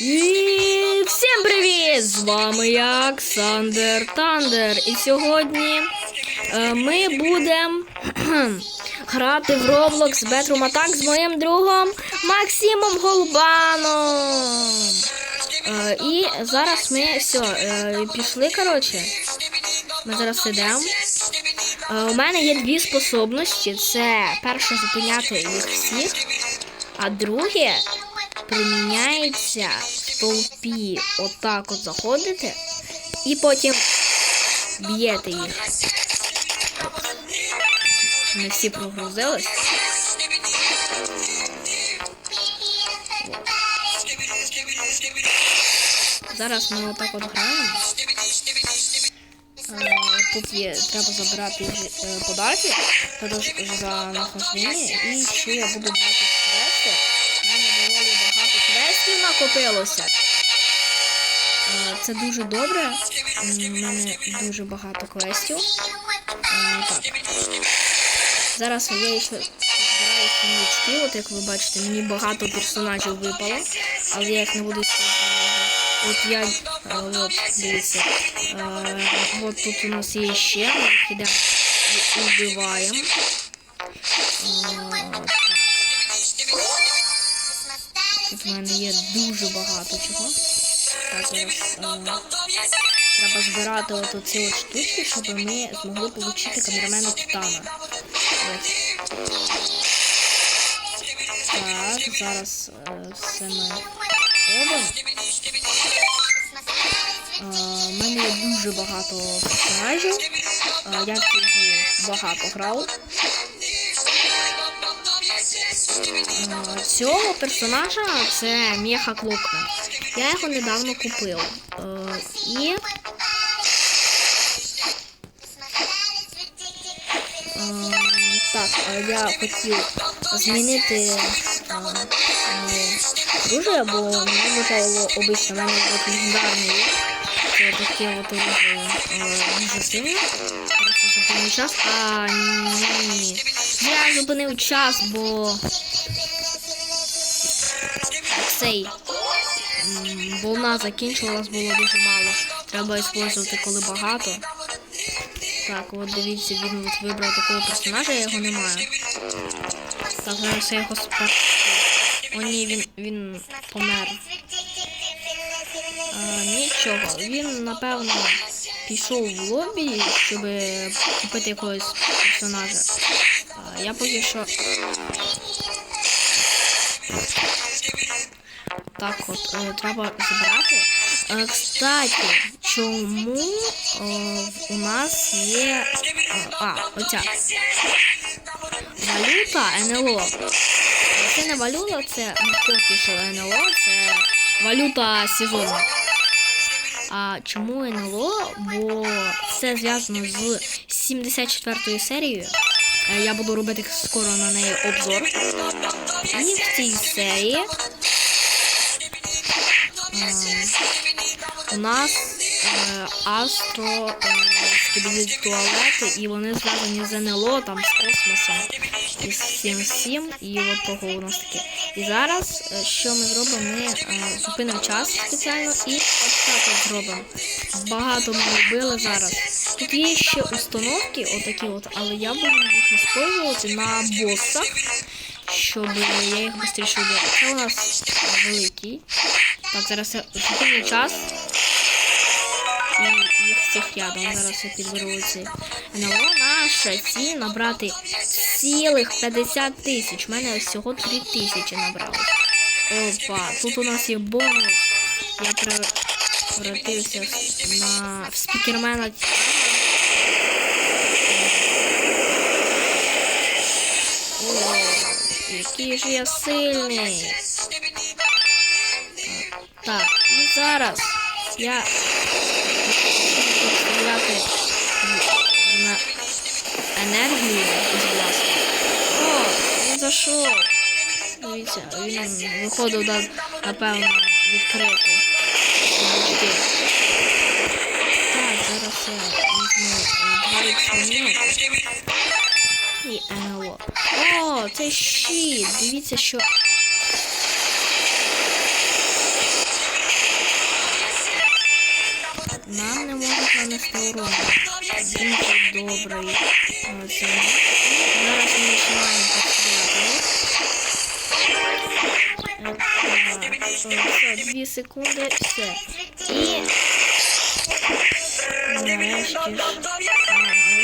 І всім привіт! З вами я, Ксандер Тандер. І сьогодні е, ми будемо грати в Roblox Bedroom Attack з моїм другом Максимом Голбаном. Е, і зараз ми все, е, пішли, коротше. Ми зараз сидимо. Е, у мене є дві способності. Це перше зупиняти їх всіх, а друге приміняється в толпі. Отак от заходите і потім б'єте їх. Ми всі прогрузились. Зараз ми отак от граємо. Е, Тут є, треба забирати е, тож за нахождення. І ще я буду брати квести. Квестів накопилося. Це дуже добре. У мене дуже багато квестів. Так. Зараз я ще збираю сумнічки. От як ви бачите, мені багато персонажів випало, але я їх не буду. От я, е, от, дивіться, е, от тут у нас є ще, ми їх ідемо і убиваємо. Е. Тут в мене є дуже багато чого. Так, зараз е, треба збирати от оці штучки, щоб ми змогли отримати камерамена Титана. Ось. Так, зараз все ми робимо. У мене є дуже багато персонажів. Е, Я в цього багато грав. Цього персонажа це Меха Клокмен. Я його недавно купив. Е, І е, так, е, я хотів змінити оружие, бо мені випало обично, мене легендарний. Це таке от оружие дуже сильне. Просто зупинив час. А, ні. Я зупинив час, бо цей волна закінчилась, було дуже мало. Треба використовувати коли багато. Так, от дивіться, він от вибрав такого персонажа, я його не маю. Так, зараз я його спасу. О, ні, він, він помер. А, нічого, він, напевно, пішов в лобі, щоб купити якогось персонажа. А, я поки що. Так от, е, треба забирати. Е, кстати, чому е, у нас є. е, а, оця. Валюта НЛО. Це не валюта, це ну, поки що НЛО, це валюта сезону. А чому НЛО? Бо це зв'язано з 74 серією. Е, Я буду робити скоро на неї обзор. І в цій серії у нас е, Астро е, туалети, і вони зв'язані з НЛО, там з космосом, із всім всім, і от того у нас таке. І зараз, е, що ми зробимо? Ми е, зупинимо час спеціально і от зробимо. Багато ми робили зараз. Тут є ще установки, отакі от, але я буду їх використовувати на боссах, щоб я їх швидше вбив. Це у нас великий. Так, зараз я зупиню час. І їх всіх рядом. Зараз я підберу НЛО. Наша ціль набрати цілих 50 тисяч. У мене всього 3 тисячі набралось. Опа, тут у нас є бонус. Я превратився на в спікермена. О, який же я сильний. Так, і зараз я вставляти на енергію із власне. О, він зайшов. Дивіться, він виходив, да, напевно, відкрити. Так, зараз я візьму е, два і НЛО. О, це щит. Дивіться, що нам не можуть нанести урон. Дуже добрий. е. Зараз ми починаємо постріляти. Е, дві секунди, все. І е,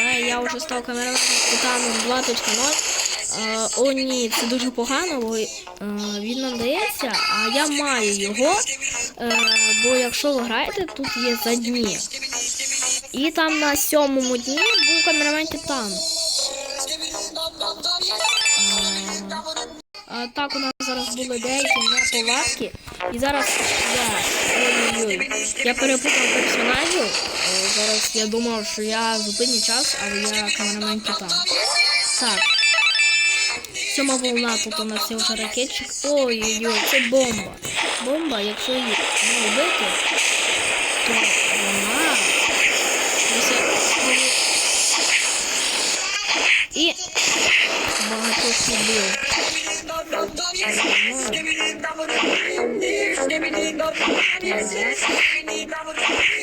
Але я вже став камераном Титаном 2.0. Е, О, ні, це дуже погано, бо е, він нам дається, а я маю його. Е, бо якщо ви граєте, тут є за дні. І там на сьомому дні був камерамен Титан. Е, так, у нас зараз були деякі неполадки. І зараз я. Ой-ой-ой. Я перепутав персонажів. Е, Зараз я думав, що я зупиню час, але я камерамен Титан. Так. Сьома волна, тут у нас є вже ракетчик. Ой-ой-ой, це бомба. Бомба, якщо її не вбити, то вона. І багатьох убив.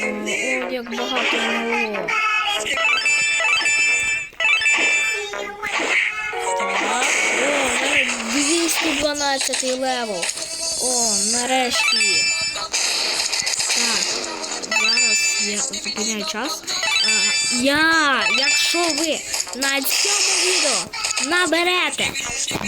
О, як багато було. О, 212 левел. О, нарешті. Я зупиняю час. А, я, якщо ви на цьому відео наберете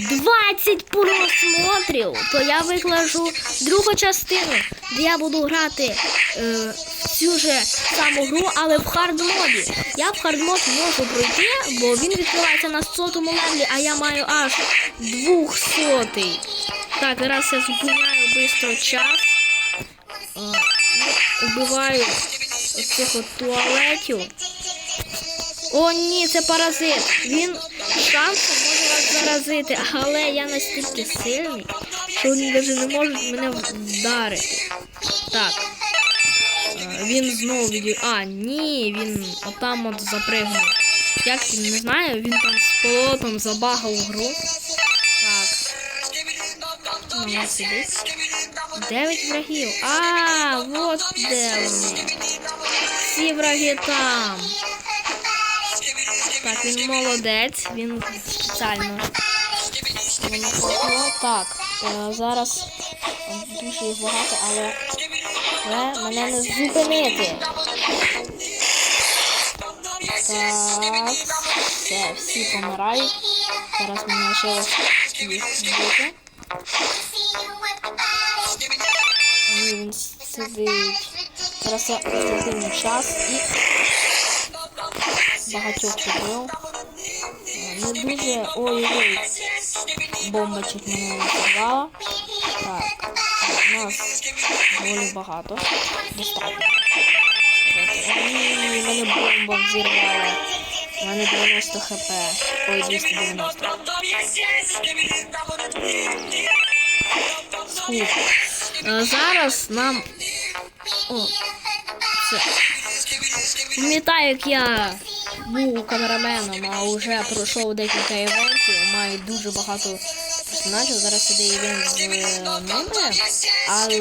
20 просмотрів, то я викладу другу частину, де я буду грати е, цю же саму гру, але в хардмоді. Я в хардмод можу пройти, бо він відкривається на 100 левелі, а я маю аж 200. Так, раз я зупиняю швидко час. Е, убиваю цих от туалетів. О, ні, це паразит. Він шансом може вас заразити, але я настільки сильний, що вони навіть не можуть мене вдарити. Так. Е, Він знову від... А, ні, він отам от запригнув. Як він не знаю, він там з полотом забагав гру. Так. Ну, сидить. Дев'ять врагів. А, от де вони. Всі враги там. Так, він молодець, він спеціально. Він погнав. Так, е, зараз дуже їх багато, але, але мене не зупинити. Так, все, всі помирають. Зараз мені лишилось їх вбити. Ні, він сидить. Зараз я зупиню час і багатьох побив. Не дуже. Ой-ой. Бомба чуть мене не зірвала. Так, у нас доволі багато. Достатньо. Ой, мене бомба взірвала. У мене 90 хп. Ой, 290. Фух. Е, Зараз нам. О, це. Пам'ятаю, як я був камераменом, а вже пройшов декілька івентів, маю дуже багато персонажів. Зараз іде івент з ними, але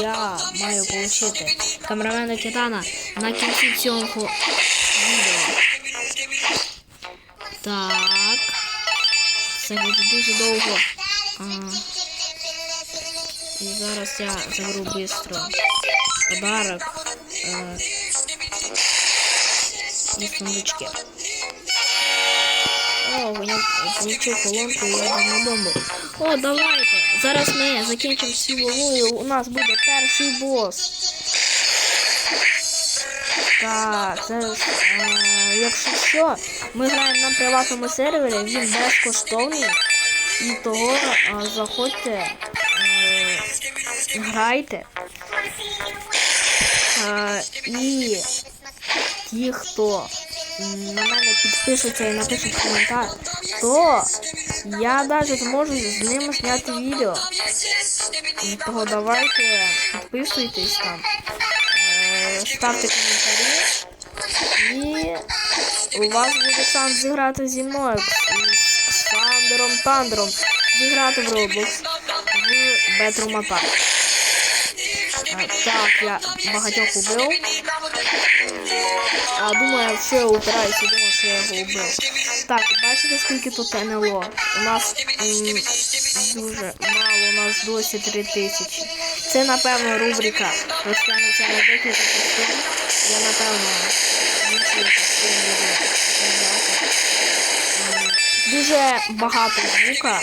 я маю отримати камерамена Титана на кінці цього відео. Так. Це буде дуже довго. І зараз я заберу швидко подарок е, і сундучки. О, я получу колонку і ядерну бомбу. О, давайте. Зараз ми закінчимо всю волну і у нас буде перший бос. Так, це, е, якщо що, ми граємо на приватному сервері, він безкоштовний. І того е, заходьте, е, грайте. Е, і ті, хто на мене підпишеться і напишуть коментар, то я навіть зможу з ними зняти відео. Того давайте підписуйтесь там, е, ставте коментарі. І у вас буде шанс зіграти зі мною з Ксандером Тандером. Зіграти в Roblox в Bedroom Attack. Так, я багатьох убив. А думаю, що я упираюся, думаю, що я його убив. Так, бачите, скільки тут НЛО? У нас м, дуже мало, у нас досі 3 тисячі. Це, напевно, рубрика розтягнеться на декілька частин. Я, напевно, інші частини буду Дуже багато звука.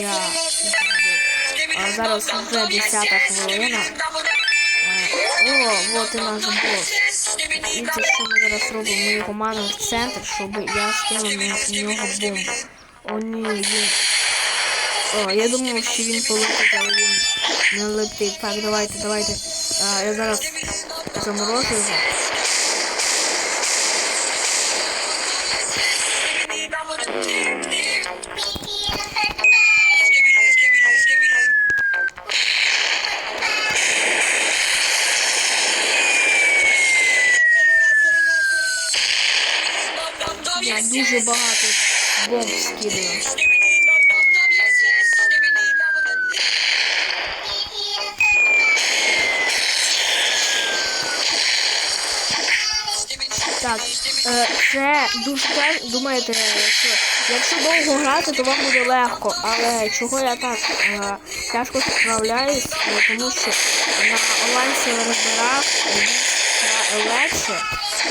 Я а, зараз вже 10 хвилина. О, от і наш бос. І це що ми зараз робимо? Ми його манимо в центр, щоб я скинув на нього бомбу. О, ні, він. О, я думав, що він полетить, але він не летить. Так, давайте, давайте. А, я зараз заморожу його. Бомб скидаю. Так, е, це дуже думаєте, що якщо довго грати, то вам буде легко. Але чого я так е, тяжко справляюсь, Е, тому що на онлайн серверах легше.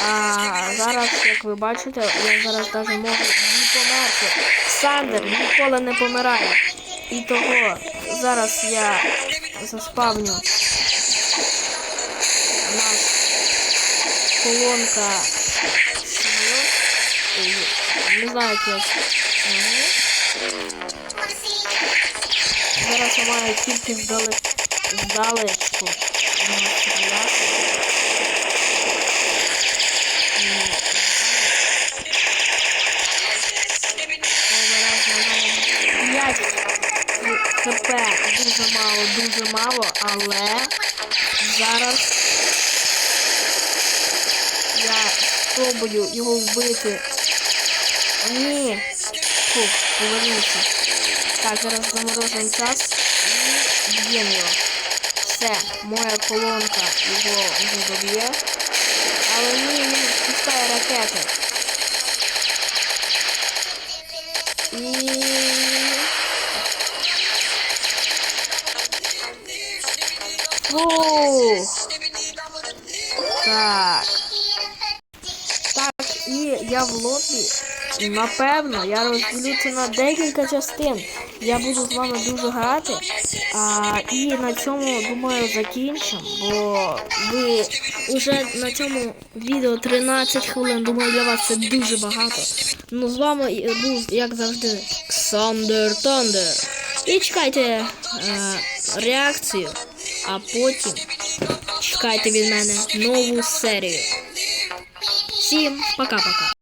А зараз, як ви бачите, я зараз навіть можу померти. Сандер ніколи не помирає. І того зараз я заспавню наш колонка Не знаю, як. Зараз я маю тільки здалечку дуже мало, дуже мало, але зараз я спробую його вбити. Ні. Фух, повернувся. Так, зараз заморожуємо час і б'ємо його. Все, моя колонка його вже доб'є. Але ні, він пускає ракети. І... Фух. Так. Так, і я в лобі. Напевно, я розділю це на декілька частин. Я буду з вами дуже грати. А, і на цьому, думаю, закінчимо, бо ви вже на цьому відео 13 хвилин. Думаю, для вас це дуже багато. Ну, з вами був, як завжди, Ксандер Тандер. І чекайте е, реакцію, а потім чекайте від мене нову серію. Всім пока-пока.